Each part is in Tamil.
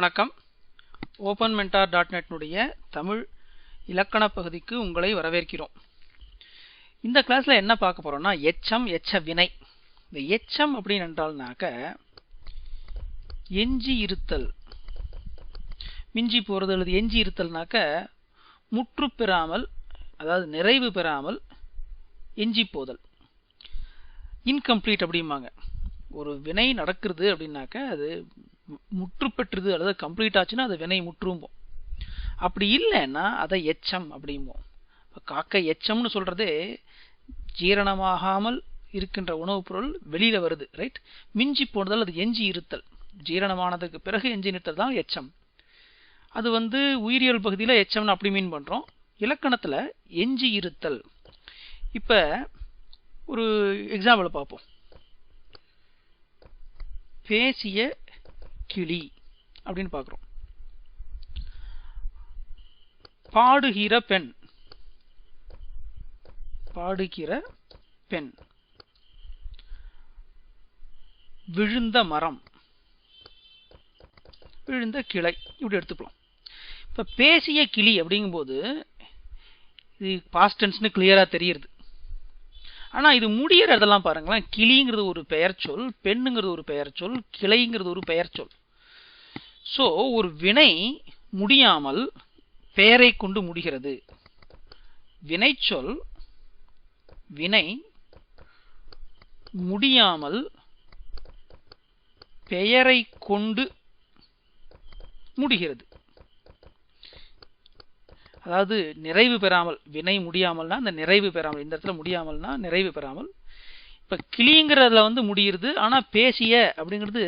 வணக்கம். ஓப்பன் மென்டார் டாட் நெட்னுடைய தமிழ் இலக்கண பகுதிக்கு உங்களை வரவேற்கிறோம். இந்த கிளாஸில் என்ன பார்க்க போகிறோம்னா எச்சம் எச்ச வினை. இந்த எச்சம் அப்படின்னு என்றால்னாக்க எஞ்சி இருத்தல். மிஞ்சி போகிறது அல்லது எஞ்சி இருத்தல்னாக்க முற்று பெறாமல் அதாவது நிறைவு பெறாமல் எஞ்சி போதல். இன்கம்ப்ளீட் அப்படிம்பாங்க. ஒரு வினை நடக்கிறது அப்படின்னாக்க அது முற்று பெற்றது அல்லது கம்ப்ளீட் ஆச்சுன்னா அது வினை முற்றும்போம். அப்படி இல்லைன்னா அதை எச்சம் அப்படிம்போம். இப்போ காக்கை எச்சம்னு சொல்கிறதே ஜீரணமாகாமல் இருக்கின்ற உணவுப் பொருள் வெளியில் வருது ரைட் மிஞ்சி போனதால் அது எஞ்சி இருத்தல். ஜீரணமானதுக்கு பிறகு எஞ்சி நிறுத்தல் தான் எச்சம். அது வந்து உயிரியல் பகுதியில் எச்சம்னு அப்படி மீன் பண்ணுறோம் இலக்கணத்தில் எஞ்சி இருத்தல். இப்போ ஒரு எக்ஸாம்பிள் பார்ப்போம். பேசிய கிளி அப்படின்னு பார்க்குறோம். பாடுகிற பெண். பாடுகிற பெண். விழுந்த மரம். விழுந்த கிளை. இப்படி எடுத்துக்கலாம். இப்போ பேசிய கிளி அப்படிங்கும்போது இது பாஸ்டன்ஸ்னு கிளியராக தெரியுது. ஆனால் இது முடியறதெல்லாம் பாருங்களேன். கிளிங்கிறது ஒரு பெயர் சொல் பெண்ணுங்கிறது ஒரு பெயர் சொல் கிளைங்கிறது ஒரு பெயர் சொல். ஸோ ஒரு வினை முடியாமல் பெயரை கொண்டு முடிகிறது. வினைச்சொல் வினை முடியாமல் பெயரை கொண்டு முடிகிறது. அதாவது நிறைவு பெறாமல் வினை முடியாமல்னா அந்த நிறைவு பெறாமல் இந்த இடத்துல முடியாமல்னா நிறைவு பெறாமல் இப்போ கிளிங்கிறதுல வந்து முடிகிறது ஆனால் பேசிய அப்படிங்கிறது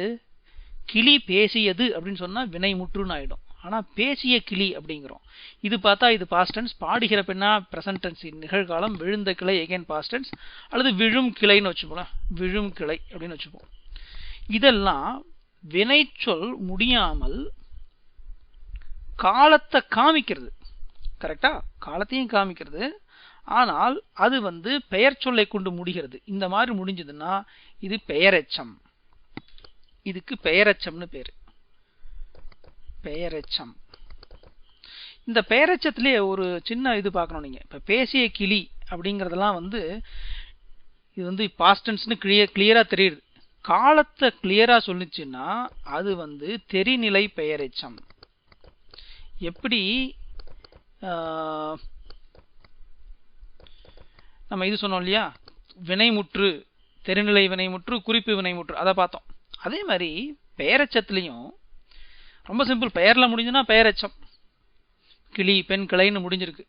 கிளி பேசியது அப்படின்னு சொன்னால் வினை முற்றுன்னு ஆகிடும் ஆனால் பேசிய கிளி அப்படிங்கிறோம். இது பார்த்தா இது பாஸ்டன்ஸ் பாடுகிற பெண்ணா ப்ரெசன்டென்ஸ் நிகழ்காலம் விழுந்த கிளை எகைன் பாஸ்டன்ஸ் அல்லது விழும் கிளைன்னு வச்சுப்போம். விழும் கிளை அப்படின்னு வச்சுப்போம். இதெல்லாம் வினைச்சொல் முடியாமல் காலத்தை காமிக்கிறது. கரெக்டா காலத்தையும் காமிக்கிறது. ஆனால் அது வந்து பெயர் சொல்லை கொண்டு முடிகிறது. இந்த மாதிரி முடிஞ்சதுன்னா இது பெயரெச்சம். இதுக்கு பெயரச்சம்னு பேர். பெயரெச்சம். இந்த பெயரச்சத்துலேயே ஒரு சின்ன இது பார்க்கணும் நீங்கள் இப்போ பேசிய கிளி அப்படிங்கிறதெல்லாம் வந்து இது வந்து பாஸ்டன்ஸ்னு கிளியர் கிளியராக தெரியுது. காலத்தை கிளியராக சொல்லிச்சுன்னா அது வந்து தெரிநிலை பெயரெச்சம். எப்படி நம்ம இது சொன்னோம் இல்லையா? வினைமுற்று தெரிநிலை வினைமுற்று குறிப்பு வினைமுற்று அதை பார்த்தோம். அதே மாதிரி பெயரச்சத்துலேயும் ரொம்ப சிம்பிள் பெயரில் முடிஞ்சுன்னா பெயரச்சம். கிளி பெண் கிளைன்னு முடிஞ்சிருக்கு.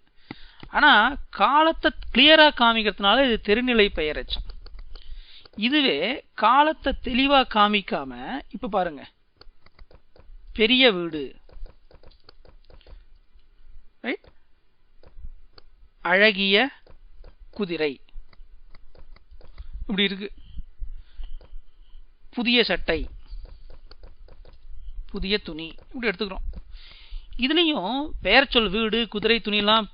ஆனால் காலத்தை கிளியராக காமிக்கிறதுனால இது திருநிலை பெயரச்சம். இதுவே காலத்தை தெளிவாக காமிக்காம இப்போ பாருங்க. பெரிய வீடு. ரைட் அழகிய குதிரை. இப்படி இருக்கு. புதிய சட்டை புதிய துணி இப்படி எடுத்துக்கிறோம். இதுலேயும் பெயர் சொல் வீடு குதிரை துணிலாம்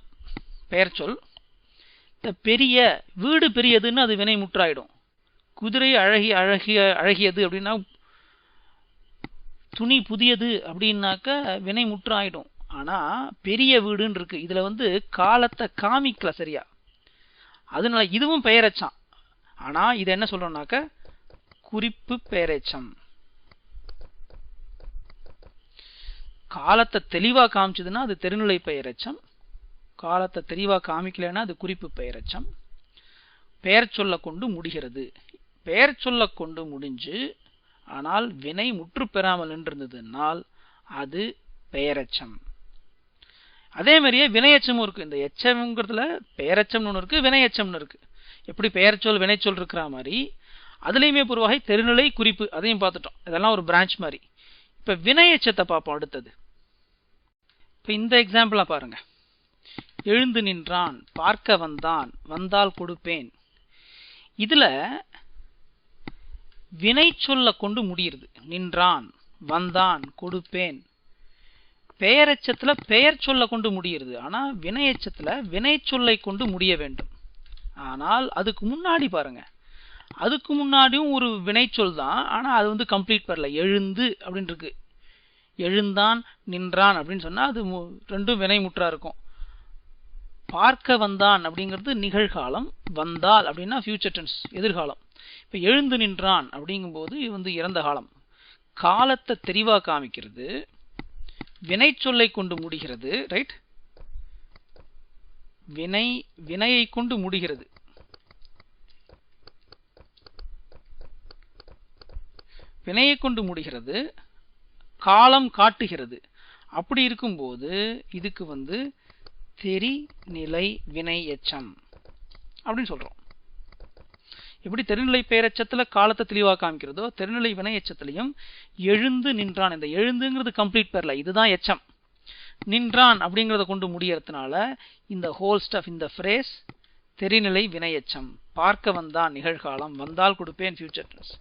பெயர் சொல். இந்த பெரிய வீடு பெரியதுன்னு அது வினை முற்றாயிடும். குதிரை அழகி அழகிய அழகியது அப்படின்னா துணி புதியது அப்படின்னாக்க வினை முற்றாயிடும். ஆனால் பெரிய வீடுன்னு இருக்குது இதில் வந்து காலத்தை காமிக்கல சரியா. அதனால இதுவும் பெயரச்சம் ஆனால் இதை என்ன சொல்றோம்னாக்க குறிப்பு பேரேச்சம். காலத்தை தெளிவாக காமிச்சதுன்னா அது தெருநிலை பெயரச்சம். காலத்தை தெளிவாக காமிக்கலைன்னா அது குறிப்பு பெயரச்சம். பெயர் சொல்ல கொண்டு முடிகிறது. பெயர் சொல்ல கொண்டு முடிஞ்சு ஆனால் வினை முற்று பெறாமல் நின்றிருந்ததுனால் அது பெயரச்சம். அதே மாதிரியே வினையச்சமும் இருக்கு. இந்த எச்சம்ங்கிறதுல பெயரச்சம்னு ஒன்று இருக்கு வினையச்சம்னு இருக்கு. எப்படி பெயர்ச்சொல் வினைச்சொல் இருக்கிற மாதிரி அதுலேயுமே ஒரு வகை தெருநிலை குறிப்பு அதையும் பார்த்துட்டோம். இதெல்லாம் ஒரு பிரான்ச் மாதிரி. இப்போ வினையச்சத்தை பார்ப்போம் அடுத்தது. இப்போ இந்த எக்ஸாம்பிளா பாருங்கள் எழுந்து நின்றான் பார்க்க வந்தான் வந்தால் கொடுப்பேன். இதில் வினை சொல்ல கொண்டு முடியுது. நின்றான் வந்தான் கொடுப்பேன். பெயரச்சத்தில் பெயர் சொல்ல கொண்டு முடியுது. ஆனால் வினையச்சத்தில் வினை சொல்லை கொண்டு முடிய வேண்டும். ஆனால் அதுக்கு முன்னாடி பாருங்கள் அதுக்கு முன்னாடியும் ஒரு வினைச்சொல் தான். ஆனா அது வந்து கம்ப்ளீட் வரல. எழுந்து அப்படின்னு இருக்கு எழுந்தான் நின்றான் அப்படின்னு சொன்னால் அது ரெண்டும் ரெண்டும் வினைமுற்றா இருக்கும். பார்க்க வந்தான் அப்படிங்கிறது நிகழ்காலம். வந்தால் அப்படின்னா ஃபியூச்சர் டென்ஸ் எதிர்காலம். இப்போ எழுந்து நின்றான் அப்படிங்கும்போது இது வந்து இறந்த காலம். காலத்தை தெளிவாக காமிக்கிறது. வினை சொல்லை கொண்டு முடிகிறது ரைட் வினை வினையை கொண்டு முடிகிறது. வினையை கொண்டு முடிகிறது காலம் காட்டுகிறது. அப்படி இருக்கும்போது இதுக்கு வந்து தெரிநிலை வினை எச்சம் அப்படின்னு சொல்கிறோம் எப்படி தெரிநிலை பெயரெச்சத்துல காலத்தை தெளிவாக காமிக்கிறதோ தெரிநிலை வினை எச்சத்திலையும் எழுந்து நின்றான். இந்த எழுந்துங்கிறது கம்ப்ளீட் பேரில் இதுதான் எச்சம். நின்றான் அப்படிங்கிறத கொண்டு முடியறதுனால இந்த ஹோல் ஸ்டஃப் இந்த ஃப்ரேஸ் தெரிநிலை வினையச்சம் பார்க்க வந்தான் நிகழ்காலம் வந்தால் கொடுப்பேன் ஃபியூச்சர் டென்ஸ்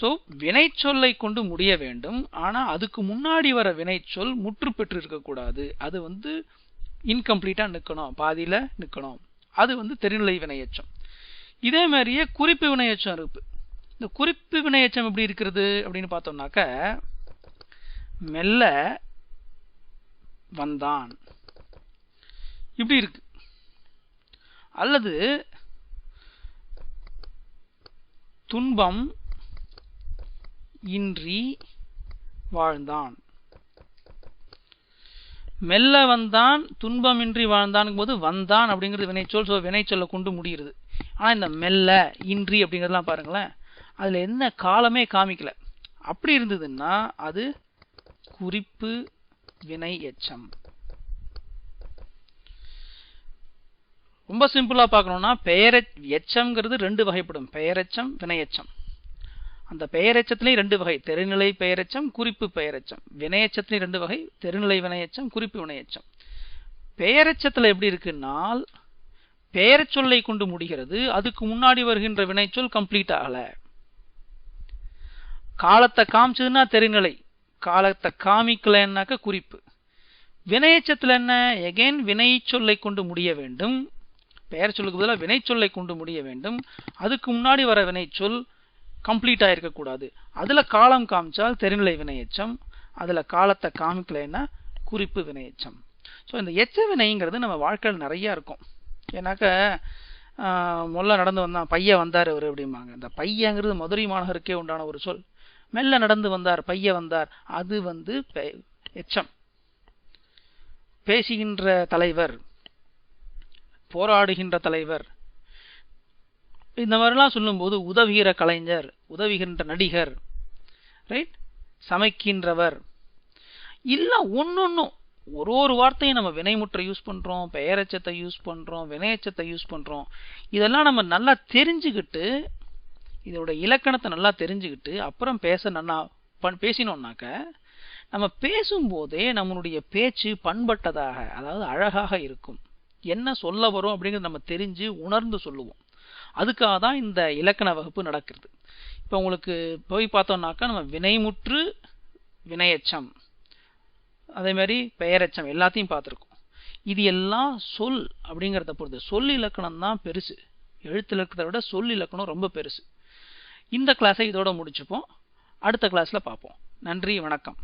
ஸோ வினைச்சொல்லை கொண்டு முடிய வேண்டும். ஆனால் அதுக்கு முன்னாடி வர வினைச்சொல் முற்று பெற்று இருக்கக்கூடாது. அது வந்து இன்கம்ப்ளீட்டாக நிற்கணும். பாதியில் நிற்கணும். அது வந்து தெரிநிலை வினையச்சம். இதே மாதிரியே குறிப்பு வினையச்சம் இருக்கு. இந்த குறிப்பு வினையச்சம் எப்படி இருக்கிறது அப்படின்னு பார்த்தோம்னாக்க மெல்ல வந்தான். இப்படி இருக்கு. அல்லது துன்பம் இன்றி வாழ்ந்தான். மெல்ல வந்தான் துன்பமின்றி வாழ்ந்தான் போது வந்தான் அப்படிங்கிறது வினைச்சொல் ஸோ வினைச்சொல்லை கொண்டு முடிகிறது. ஆனால் இந்த மெல்ல இன்றி அப்படிங்கிறதெல்லாம் பாருங்களேன் அதில் என்ன காலமே காமிக்கல. அப்படி இருந்ததுன்னா அது குறிப்பு வினை எச்சம். ரொம்ப சிம்பிளா பார்க்கணும்னா பெயர எச்சம்ங்கிறது ரெண்டு வகைப்படும். பெயரெச்சம் வினையச்சம். அந்த பெயரெச்சத்திலையும் ரெண்டு வகை தெருநிலை பெயரெச்சம் குறிப்பு பெயரெச்சம். வினையெச்சத்திலையும் ரெண்டு வகை தெருநிலை வினையச்சம் குறிப்பு வினையச்சம். பெயரெச்சத்துல எப்படி இருக்குன்னால் பெயரச்சொல்லை கொண்டு முடிகிறது அதுக்கு முன்னாடி வருகின்ற வினைச்சொல் கம்ப்ளீட் ஆகல. காலத்தை காமிச்சதுன்னா தெரிநிலை. காலத்தை காமிக்கலைன்னாக்க குறிப்பு. வினையச்சத்துல என்ன? எகைன் வினை சொல்லை கொண்டு முடிய வேண்டும். பெயர் சொல்லுக்கு பதிலாக வினைச்சொல்லை கொண்டு முடிய வேண்டும். அதுக்கு முன்னாடி வர வினைச்சொல் கம்ப்ளீட் இருக்கக்கூடாது. அதில் காலம் காமிச்சால் தெரிநிலை வினையச்சம் அதில் காலத்தை காமிக்கலைன்னா குறிப்பு வினையச்சம் ஸோ இந்த எச்ச வினைங்கிறது நம்ம வாழ்க்கையில் நிறையா இருக்கும். ஏன்னாக்க ஆஹ், முல்லை நடந்து வந்தான் பையன் வந்தார் அவர் அப்படிம்பாங்க. இந்த பையங்கிறது மதுரை மாநகருக்கே உண்டான ஒரு சொல். மெல்ல நடந்து வந்தார் பைய வந்தார் அது வந்து பெ- எச்சம். பேசுகின்ற தலைவர் போராடுகின்ற தலைவர் இந்த மாதிரிலாம் சொல்லும்போது உதவுகிற கலைஞர் உதவுகின்ற நடிகர் ரைட் சமைக்கின்றவர். இல்லை ஒன்றொன்றும் ஒரு ஒரு வார்த்தையும் நம்ம வினைமுற்றை யூஸ் பண்ணுறோம் பெயரச்சத்தை யூஸ் பண்ணுறோம் வினையச்சத்தை யூஸ் பண்ணுறோம் இதெல்லாம் நம்ம நல்லா தெரிஞ்சுக்கிட்டு இதோட இலக்கணத்தை நல்லா தெரிஞ்சுக்கிட்டு அப்புறம் பேச நல்லா பண் பேசினோம்னாக்க நம்ம பேசும்போதே நம்மளுடைய பேச்சு பண்பட்டதாக அதாவது அழகாக இருக்கும். என்ன சொல்ல வரும் அப்படிங்கிறது நம்ம தெரிஞ்சு உணர்ந்து சொல்லுவோம். அதுக்காக தான் இந்த இலக்கண வகுப்பு நடக்கிறது. இப்போ உங்களுக்கு போய் பார்த்தோம்னாக்கா நம்ம வினைமுற்று வினையச்சம். அதேமாதிரி பெயரச்சம் பெயரெச்சம் எல்லாத்தையும் பார்த்துருக்கோம். இது எல்லாம் சொல் அப்படிங்கிறத பொறுத்து. சொல் இலக்கணம் தான் பெருசு. எழுத்து இலக்கணத்தை விட சொல் இலக்கணம் ரொம்ப பெருசு. இந்த கிளாஸை இதோட முடிச்சுப்போம். அடுத்த கிளாஸில் பார்ப்போம். நன்றி வணக்கம்.